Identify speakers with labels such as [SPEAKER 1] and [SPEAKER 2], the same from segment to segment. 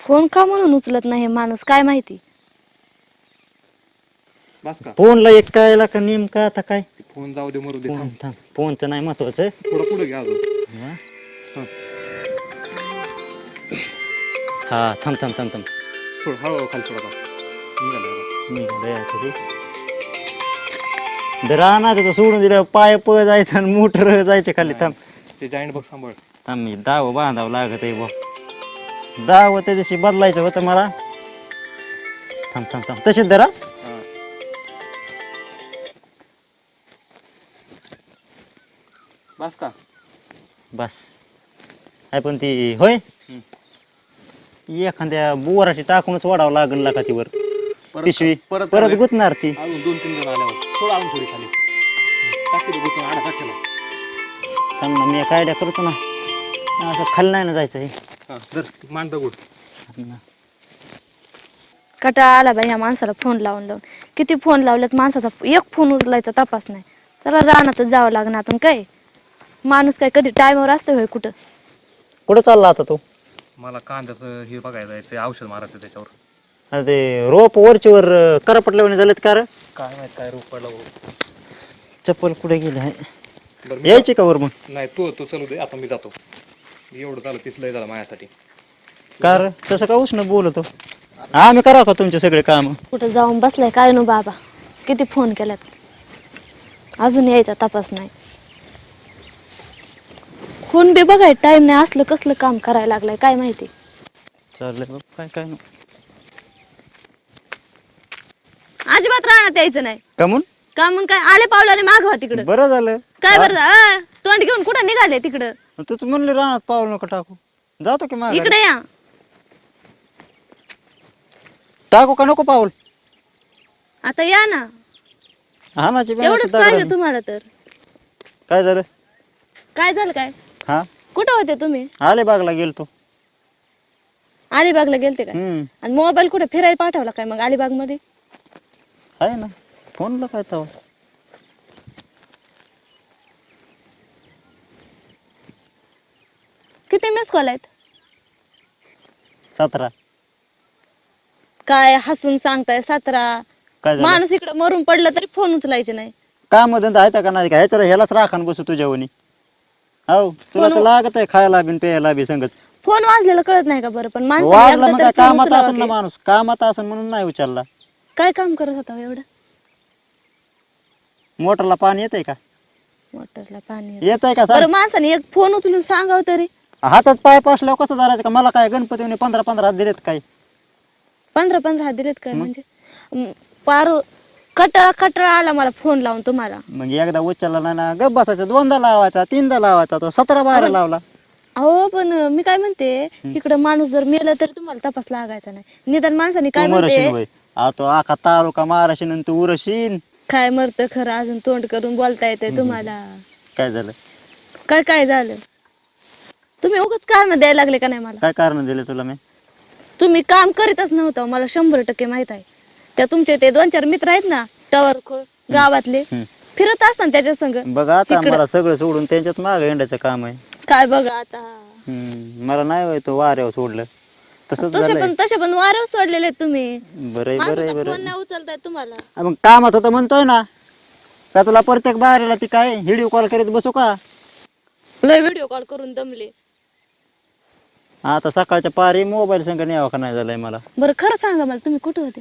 [SPEAKER 1] Phone का म्हणून उचलत नाही हे माणूस? काय माहिती?
[SPEAKER 2] बस का?
[SPEAKER 3] फोनला एक काय का नेमका आता काय?
[SPEAKER 2] फोन जाऊ दे मरू दे
[SPEAKER 3] फोन
[SPEAKER 2] थांब.
[SPEAKER 3] थांब. फोनचं नाही महत्वाचं
[SPEAKER 2] थोडं पुढे घ्या अजून.
[SPEAKER 3] हा?
[SPEAKER 2] हा.
[SPEAKER 3] हा थांब थांब थांब थांब.
[SPEAKER 2] सोड हळूहळू खाली सोड आता. निघालं आता.
[SPEAKER 3] निघालंय आता ते. दरा ना तिथं सोडून दिलं पाय प जायचं आणि मोटर जायचे खाली थांब.
[SPEAKER 2] ते जाईंट बघ सांभाळ.
[SPEAKER 3] थांब मी दाव बांधावं लागत आहे बा दाव त्या दिवशी बदलायचं होतं मला. थांब थांब थांब. तसेच धरा.
[SPEAKER 2] बस का?
[SPEAKER 3] बस. आहे पण ती होय. एखाद्या बोराशी टाकूनच वाढावं लागेल लागा ती वर?
[SPEAKER 2] परत
[SPEAKER 3] पिशवी.
[SPEAKER 2] परत
[SPEAKER 3] परत
[SPEAKER 2] परत
[SPEAKER 3] गुतणार ती.
[SPEAKER 2] अजून दोन तीन जण आल्यावर. सोड अजून थोडी खाली. टाकी दे गुतून आडा टाकेला
[SPEAKER 3] थांब ना मी कायड्या करतो ना. असं खाली नाही ना जायचं हे.
[SPEAKER 2] हा
[SPEAKER 1] कटाळा आला बाई ह्या माणसाला फोन लावून लावून. किती फोन लावलेत माणसाचा एक फोन उचलायचा तपास नाही. चला रानातच जावं लागणार आपण काय? माणूस काय कधी टायमावर असतं होय कुठं?
[SPEAKER 3] कुठं चालला आता तू?
[SPEAKER 2] मला कांद्याचं हे बघायचं आहे ते औषध मारायचं त्याच्यावर.
[SPEAKER 3] अरे ते रोप वरची वर अं, करपटल्यावाने झालेत का रे?
[SPEAKER 2] काय माहीत काय रोग पडला भाऊ.
[SPEAKER 3] चप्पल कुठे गेली आहे?
[SPEAKER 2] बरं मी
[SPEAKER 3] यायची का वर मग?
[SPEAKER 2] नाही तू तू चलू दे आता मी जातो. एवढं झालं तीच लय झालं माझ्यासाठी.
[SPEAKER 3] का रे तसं का उष्ण बोलतो? आम्ही करा का तुमचे सगळे काम?
[SPEAKER 1] कुठं जाऊन बसलाय काय नो बाबा? किती फोन केल्यात? अजून यायचा तपास नाही. खून बी बघाय टाइम नाही असलं कसलं काम करायला लागलाय काय माहिती?
[SPEAKER 3] चाललंय बघ काय काय नाही.
[SPEAKER 1] अजिबात राहण्यात यायचं नाही.
[SPEAKER 3] का म्हणून?
[SPEAKER 1] का म्हणून काय आले पावलाले मागवा तिकडं.
[SPEAKER 3] बरं झालं.
[SPEAKER 1] काय बरं अं, तोंड घेऊन कुठं निघाले तिकडं?
[SPEAKER 3] तूच म्हणले रानात पाऊल नका टाकू. जातो की माघारी.
[SPEAKER 1] इकडे या.
[SPEAKER 3] टाकू का नको पाऊल?
[SPEAKER 1] आता या ना.
[SPEAKER 3] हानाची बिनाची
[SPEAKER 1] एवढंच
[SPEAKER 3] दगडाने.
[SPEAKER 1] पाहिजे तुम्हाला तर.
[SPEAKER 3] काय झालं?
[SPEAKER 1] काय झालं काय?
[SPEAKER 3] हा?
[SPEAKER 1] कुठं होते तुम्ही?
[SPEAKER 3] आले बागला गेलतो.
[SPEAKER 1] अलिबागला गेलते काय?
[SPEAKER 3] हम्म.
[SPEAKER 1] आणि मोबाईल कुठे फिरायला पाठवला काय मग अलिबागमध्ये
[SPEAKER 3] आहे ना. फोनला काय तवा?
[SPEAKER 1] किती मिस कॉल आहेत?
[SPEAKER 3] सतरा.
[SPEAKER 1] काय हसून सांगताय सतरा.
[SPEAKER 3] काय झालं?
[SPEAKER 1] माणूस इकडे मरून पडलं तरी फोन उचलायचे नाही.
[SPEAKER 3] काम धंदा आहे का नाही का? ह्याच्याला ह्यालाच राखण बसू तुझ्यावनी हो तुला तर लागत आहे खायला बिन प्यायला बी संगत
[SPEAKER 1] फोन वाजलेलं कळत नाही का बरं? पण एकदा तरी
[SPEAKER 3] काय
[SPEAKER 1] phone
[SPEAKER 3] कामात
[SPEAKER 1] उचलावा
[SPEAKER 3] असेल ना
[SPEAKER 1] की.
[SPEAKER 3] माणूस. कामात असेल म्हणून नाही उचलला.
[SPEAKER 1] काय काम करत होता हो एवढं?
[SPEAKER 3] मोटरला पाणी येतंय का?
[SPEAKER 1] मोटरला पाणी येतं.
[SPEAKER 3] येत आहे का
[SPEAKER 1] बरं
[SPEAKER 3] सांग
[SPEAKER 1] माणसाने एक फोन उचलून सांगाव तरी.
[SPEAKER 3] हातात पाय पासल्यावर कसं धरायचं का? मला काय गणपतीने पंधरा पंधरा हात दिलेत काय?
[SPEAKER 1] पंधरा पंधरा हात दिलेत काय? म्हणजे? म, पार कटाळा कटाळा आला मला फोन लावून तुम्हाला.
[SPEAKER 3] मग एकदा उचलला नाही ना गप बसायचा. दोनदा लावायचा तीनदा लावायचा तो सतरा बारा लावला.
[SPEAKER 1] अहो पण मी काय म्हणते इकडं माणूस जर मेलं तर तुम्हाला तपास लागायचा नाही. निदान माणसाने काय
[SPEAKER 3] तू मरशील
[SPEAKER 1] म्हणते
[SPEAKER 3] आ तो आखा तालुका माराशीन आणि तू उरशीन
[SPEAKER 1] काय मरतं खरं? अजून तोंड करून बोलता येते तुम्हाला.
[SPEAKER 3] काय झालं?
[SPEAKER 1] काय काय झालं? तुम्ही उगाच कारण द्यायला लागले का नाही मला?
[SPEAKER 3] काय कारण दिले तुला मी?
[SPEAKER 1] तुम्ही काम करीतच नव्हतं मला शंभर टक्के माहीत आहे. त्या तुमचे ते दोन चार मित्र आहेत ना टवर गावातले
[SPEAKER 3] हम्म.
[SPEAKER 1] फिरत असतात त्याच्या संग.
[SPEAKER 3] बघ आता
[SPEAKER 1] इकडं.
[SPEAKER 3] मला सगळं सोडून त्यांच्यात माग येण्याचं काम आहे.
[SPEAKER 1] काय बघा आता.
[SPEAKER 3] हम्म, मला नाही होय तो वाऱ्यावर सोडलं. तसंच
[SPEAKER 1] तसे
[SPEAKER 3] झालंय.
[SPEAKER 1] पण तसे पण सोडलेले आहेत तुम्ही.
[SPEAKER 3] बरं आहे, बरं आहे,
[SPEAKER 1] माणसाचा
[SPEAKER 3] बरं
[SPEAKER 1] फोन
[SPEAKER 3] आहे.
[SPEAKER 1] नाही उचलताय तुम्हाला.
[SPEAKER 3] मग कामात होतं म्हणतोय ना. का तुला प्रत्येक बाहेरला ती काय व्हिडिओ कॉल करीत बसू का?
[SPEAKER 1] लय व्हिडिओ कॉल करून दमले.
[SPEAKER 3] आता सकाळच्या पारी मोबाईल संग न्यावा का नाही झालंय मला?
[SPEAKER 1] बरं खरं सांगा मला तुम्ही कुठे होते?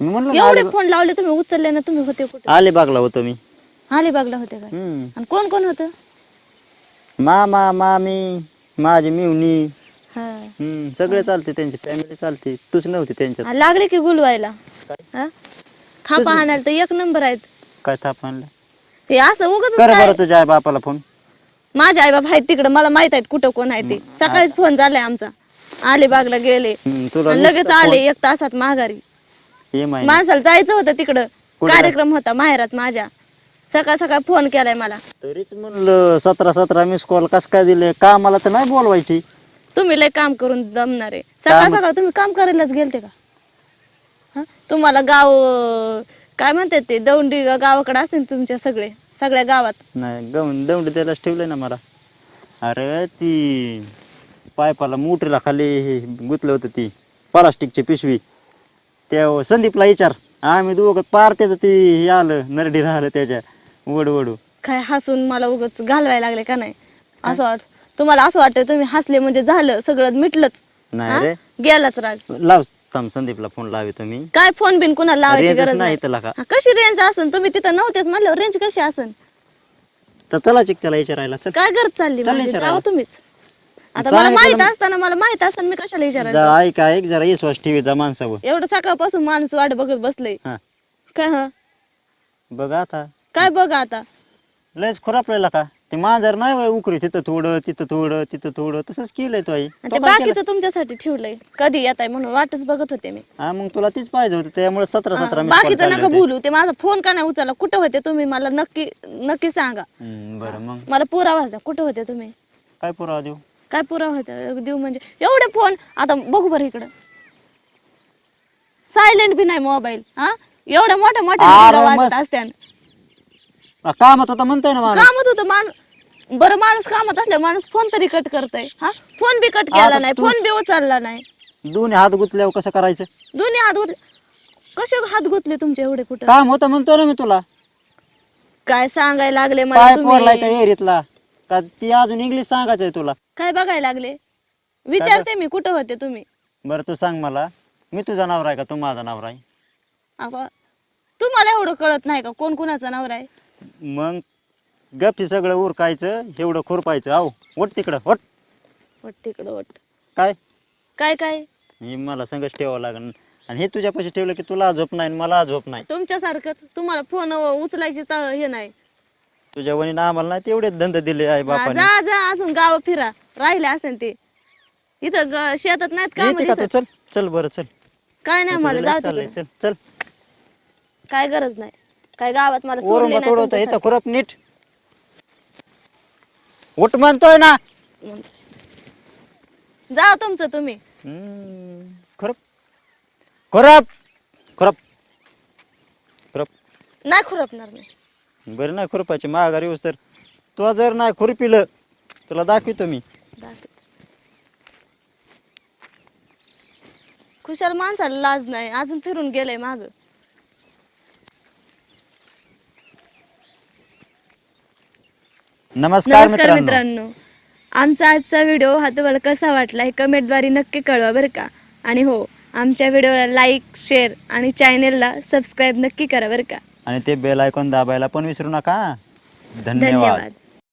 [SPEAKER 3] मी म्हणलं ना,
[SPEAKER 1] एवढे
[SPEAKER 3] अलिबाग-
[SPEAKER 1] फोन लावले तुम्ही उचलले ना तुम्ही होते कुठे?
[SPEAKER 3] अलिबागला होतो मी.
[SPEAKER 1] अलिबागला होते काय
[SPEAKER 3] हम्म.
[SPEAKER 1] आणि कोण कोण होतं?
[SPEAKER 3] मामा मामी माझी मिवणी.
[SPEAKER 1] हा.
[SPEAKER 3] हम्म, सगळे चालते त्यांची फॅमिली चालते. तूच नव्हती त्यांच्यात.
[SPEAKER 1] आ, लागले की गुलवायला हा? थापा हाणायला तर एक नंबर आहेत.
[SPEAKER 3] काय थाप आणलं?
[SPEAKER 1] ते असं उगत
[SPEAKER 3] बरं तुझ्या आई बापाला फोन
[SPEAKER 1] माझे आई बाबा आहेत तिकडे मला माहीत आहेत कुठं कोण आहे ते. सकाळीच फोन झालाय आमचा. अलिबागला गेले.
[SPEAKER 3] हम्म, तुला
[SPEAKER 1] आणि लगेच
[SPEAKER 3] नुसतं
[SPEAKER 1] आले एक तासात माघारी.
[SPEAKER 3] माहिती.
[SPEAKER 1] माणसाला जायचं होतं तिकडं.
[SPEAKER 3] कुठं?
[SPEAKER 1] कार्यक्रम होता माहेरात माझ्या. सकाळ सकाळ फोन केलाय मला.
[SPEAKER 3] तरीच म्हणलं सतरा सतरा मिस कॉल कस काय दिले? कामाला तर नाही बोलवायची.
[SPEAKER 1] तुम्ही लय काम करून दमणार. आहे सकाळ
[SPEAKER 3] काम-
[SPEAKER 1] सकाळ तुम्ही काम करायलाच गेलते का? हा? तुम्हाला गाव अं, काय म्हणतात ते दौंडी गावाकडे असेल तुमच्या सगळे. सगळ्या गावात.
[SPEAKER 3] नाही गवून दौंड त्यालाच ठेवलंय ना मला. अरे ती पायपाला मोटरीला खाली हे गुतलं होतं ती प्लास्टिकची पिशवी. त्या संदीपला विचार. आम्ही दोघं पार त्याचं ते हे आलं नरडी राहिलं त्याच्या वड वडू.
[SPEAKER 1] काय हसून मला उगाच घालवायला लागले का नाही? असं वाट तुम्हाला असं वाटतं तुम्ही हसले म्हणजे झालं सगळं मिटलंच. हा?
[SPEAKER 3] नाही रे.
[SPEAKER 1] गेलाच राग.
[SPEAKER 3] लाव थांब संदीपला फोन लावे तुम्ही
[SPEAKER 1] काय फोन बिन कुणाला लावायची
[SPEAKER 3] रेंजच
[SPEAKER 1] गरज
[SPEAKER 3] नाही
[SPEAKER 1] नाही?
[SPEAKER 3] त्याला का
[SPEAKER 1] हा, कशी रेंज असन? तुम्ही तिथं नव्हतेच म्हणल्यावर रेंज कशी असन?
[SPEAKER 3] तर चला चिक त्याला विचारायला चल.
[SPEAKER 1] काय गरज चालली?
[SPEAKER 3] विचारायला.
[SPEAKER 1] जावा तुम्हीच. आता मला
[SPEAKER 3] विचारायला.
[SPEAKER 1] माहीत असताना मला माहीत असताना मी कशाला विचारायचं?
[SPEAKER 3] जरा ऐक ऐक जरा विश्वास ठेवीचा माणसावर.
[SPEAKER 1] एवढं सकाळपासून माणूस वाट बघत बसलंय.
[SPEAKER 3] हा.
[SPEAKER 1] काय हं?
[SPEAKER 3] बघ आता.
[SPEAKER 1] काय बघा आता?
[SPEAKER 3] लयच खुरापलेला का? ते मांजर नाही वय उकरी तिथं थोडं तिथं थोडं तिथं थोडं. तसंच केलंय तो आई.
[SPEAKER 1] आणि
[SPEAKER 3] तो
[SPEAKER 1] ते
[SPEAKER 3] काय केलं?
[SPEAKER 1] बाकीचं तुमच्यासाठी ठेवलंय. कधी येत आहे म्हणून वाटच बघत होते मी.
[SPEAKER 3] हा मग तुला तीच पाहिजे होतं त्यामुळे सतरा सतरा
[SPEAKER 1] बाकीचं
[SPEAKER 3] चालले
[SPEAKER 1] नका. बोलू. ते माझा फोन का नाही उचलला? कुठं होते तुम्ही? मला नक्की नक्की सांगा.
[SPEAKER 3] बरं मग.
[SPEAKER 1] मला पुरावा द्या कुठं होते तुम्ही?
[SPEAKER 3] काय पुरावा देऊ?
[SPEAKER 1] काय पुरावा होता? देऊ म्हणजे. एवढे फोन आता बघू बरं इकडं. सायलेंट बी नाही मोबाईल हा? एवढ्या मोठ्या मोठ्या
[SPEAKER 3] अरे मस्त.
[SPEAKER 1] असत्यान.
[SPEAKER 3] कामात होता म्हणताय ना माणूस.
[SPEAKER 1] कामात होतं माणूस बरं माणूस कामात असल्या माणूस फोन तरी कट करतय. हा? फोन बी कट केला
[SPEAKER 3] आता
[SPEAKER 1] नाही
[SPEAKER 3] तू-
[SPEAKER 1] फोन बी उचलला नाही.
[SPEAKER 3] दोन्ही हात गुतल्यावर कसं करायचं?
[SPEAKER 1] दोन्ही हात गुतले कसे हात गुतले तुमचे एवढे कुठं?
[SPEAKER 3] काम होतं म्हणतोय ना मी तुला.
[SPEAKER 1] काय सांगायला लागले मला
[SPEAKER 3] पाय पोरलाय त्या
[SPEAKER 1] तुम्ही
[SPEAKER 3] एरीतला. का ती अजून इंग्लिश सांगायचंय तुला.
[SPEAKER 1] काय बघायला लागले? विचारते मी कुठं होते तुम्ही?
[SPEAKER 3] बरं तू सांग मला. मी तुझा नवरा आहे का? तू माझा नवरा आहे?
[SPEAKER 1] अगं, तुम्हाला एवढं कळत नाही का कोण कुणाचा नवरा आहे?
[SPEAKER 3] मग गप हे सगळं उरकायचं एवढं खुरपायचं. आहो वट तिकडं वट.
[SPEAKER 1] वट तिकडं वट.
[SPEAKER 3] काय?
[SPEAKER 1] काय काय?
[SPEAKER 3] हे मला संगच ठेवावं लागेल आणि हे तुझ्यापाशी ठेवलं की तुला झोप नाही आणि मला झोप नाही.
[SPEAKER 1] तुमच्यासारखंच. तुम्हाला फोन उचलायची त- हे नाही.
[SPEAKER 3] तुझ्या वणीनं आम्हाला नाही तेवढे धंदे दिले आहे
[SPEAKER 1] हा,
[SPEAKER 3] बापाने.
[SPEAKER 1] जा जा अजून गाव फिरा. राहिले असेल ते. इथं ग- शेतात नाहीत का
[SPEAKER 3] येते का तू? चल चल बरं चल.
[SPEAKER 1] काय नाही मला
[SPEAKER 3] तुझं
[SPEAKER 1] जाऊ
[SPEAKER 3] लय चाललंय,
[SPEAKER 1] तिकडे.
[SPEAKER 3] चल चल.
[SPEAKER 1] काय गरज नाही. काय गावात मला सोडले नाही
[SPEAKER 3] थोडं होतं इथं. खुरप नीट. उठ म्हणतोय ना.
[SPEAKER 1] जा तुमचं तुम्ही.
[SPEAKER 3] हम्म, खुरप. खुरप. खुरप. खुरप.
[SPEAKER 1] नाही खुरपणार मी.
[SPEAKER 3] बरं नाही खुरपायची माघारी येऊस तर. तुला जर नाही खुरपिलं तुला दाखवितो मी.
[SPEAKER 1] दाखव. खुशाल माणसाला लाज नाही अजून फिरून गेलंय माग.
[SPEAKER 3] नमस्कार
[SPEAKER 1] नमस्कार
[SPEAKER 3] मित्रांनो.
[SPEAKER 1] मित्रांनो. आमचा आजचा व्हिडिओ हा तुम्हाला कसा वाटला हे कमेंटद्वारे नक्की कळवा बरं का? आणि हो आमच्या व्हिडिओला लाईक शेअर आणि चॅनेलला सबस्क्राईब नक्की करा बरं का?
[SPEAKER 3] आणि ते बेल आयकॉन दाबायला पण विसरू नका. धन्यवाद.
[SPEAKER 1] धन्यवाद.